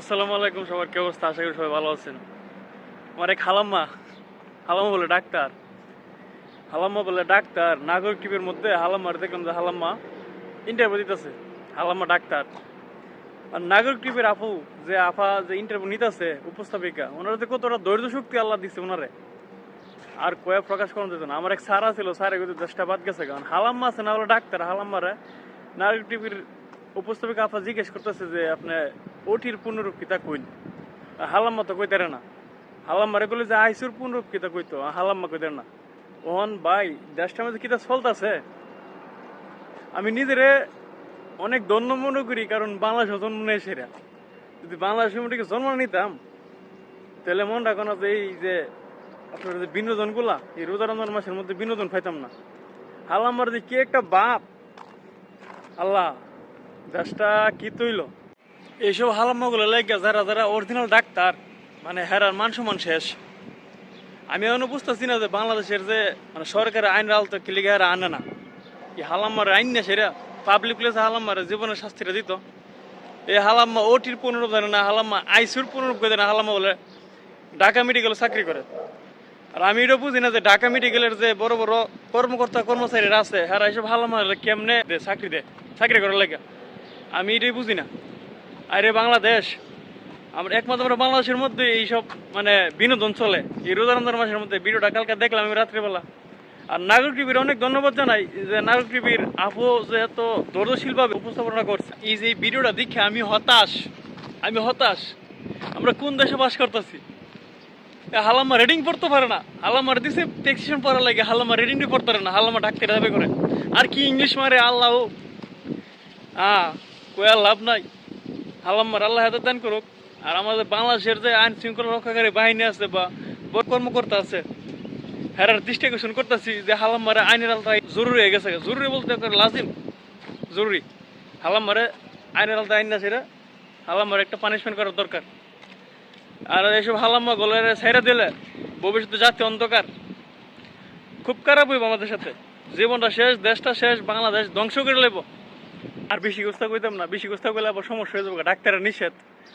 আসসালামু আলাইকুম সবার, কি অবস্থা? আশা করি সবাই ভালো আছেন। আমার এক হালাম্মা হালাম্মা বলে ডাক্তার। হালাম্মা বলে ডাক্তার, নাগরিক টিভির মধ্যে হালাম্মার দেখলাম যে হালাম্মা ইন্টারভিউ দিতেছে। হালাম্মা ডাক্তার। আর নাগরিক টিভির আপু, যে আফা যে ইন্টারভিউ নিতেছে, উপস্থাপিকা, ওনারা যে কতটা ধৈর্য শক্তি আল্লাহ দিচ্ছে ওনারে। আর কয়ে প্রকাশ করানো যেত না আমার এক সারা ছিল সারে কিন্তু দশটা বাদ গেছে। কারণ হালাম্মা আছে না হলো ডাক্তার, হালাম্মারে নাগরিক টিভির উপস্থাপিকা আপা জিজ্ঞেস করতেছে যে, আপনি ওটির কিতা কইন। হালাম্মা তো কইতারে না। হালাম্মারে বলে যে আইসুর কিতা কইতো হালাম্মা কইতারে না। ওহন ভাই দেশটার মধ্যে কিতা চলতেছে? আমি নিজেরে অনেক ধন্য মনে করি, কারণ বাংলাদেশে জন্ম নেই সেরা। যদি বাংলাদেশের মধ্যে জন্ম নিতাম, তাহলে মন রাখো না যে এই যে আপনার যে বিনোদনগুলা এই রোজা রমজান মাসের মধ্যে বিনোদন পাইতাম না। হালাম্মার যে কি একটা বাপ, আল্লাহ, দেশটা কি তৈল? এইসব হালাম্মাগুলো লেগে যারা যারা অরিজিনাল ডাক্তার মানে হেরার মান সম্মান শেষ। আমি এখনও বুঝতেছি না যে বাংলাদেশের যে মানে সরকারের আইন রাল তো কিলিগে হেরা আনে না। এই হালাম্মার আইন না সেরা পাবলিক প্লেসে হালাম্মার জীবনের শাস্তিটা দিত। এই হালাম্মা ওটির পুনরূপ জানে না, হালাম্মা আইসিউর পুনরূপ করে না, হালাম্মা বলে ঢাকা মেডিকেলে চাকরি করে। আর আমি এটা বুঝি না যে ঢাকা মেডিকেলের যে বড় বড় কর্মকর্তা, কর্মচারীরা আছে হ্যাঁ এইসব হালাম্মা কেমনে চাকরি দেয় চাকরি করার লাগে আমি এটাই বুঝি না। আরে বাংলাদেশ, আমরা একমাত্র আমরা বাংলাদেশের মধ্যে এইসব মানে বিনোদন চলে। এই রোজা মাসের মধ্যে ভিডিওটা কালকে দেখলাম আমি রাত্রিবেলা। আর নাগরিক টিভির অনেক ধন্যবাদ জানাই যে নাগরিক টিভির আপু যে এত ধৈর্যশীলভাবে উপস্থাপনা করছে। এই যে ভিডিওটা দেখে আমি হতাশ আমি হতাশ। আমরা কোন দেশে বাস করতেছি? হালাম্মা রেডিং পড়তে পারে না। হালাম্মার দিছে টেক্সিশন পড়ার লাগে হালাম্মা রেডিং পড়তে পারে না। হালাম্মা ডাক্তার যাবে করে আর কি ইংলিশ মারে, আল্লাহ। হ্যাঁ কয়া লাভ নাই। হালাম্মার আল্লাহ হাতে দান করুক। আর আমাদের বাংলাদেশের যে আইন শৃঙ্খলা রক্ষাকারী বাহিনী আছে বা কর্মকর্তা আছে, হেরার দৃষ্টি আকর্ষণ করতেছি যে হালাম্মারে আইনের আলতায় জরুরি হয়ে গেছে। জরুরি বলতে লাজিম, জরুরি। হালাম্মারে আইনের আলতায় আইন না হালাম্মারে একটা পানিশমেন্ট করার দরকার। আর এইসব হালাম্মা গলের ছেড়ে দিলে ভবিষ্যতে জাতি অন্ধকার। খুব খারাপ হইব আমাদের সাথে। জীবনটা শেষ, দেশটা শেষ, বাংলাদেশ ধ্বংস করে লেব আর বেশি গোস্তা কইতাম না, বেশি গোস্তা করলে আবার সমস্যা হয়ে যাবে, ডাক্তারের নিষেধ।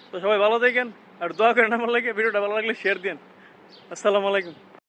তো সবাই ভালো দেখেন আর দোয়া করেন আমার লাগে, ভিডিওটা ভালো লাগলে শেয়ার দিন আসসালামু আলাইকুম।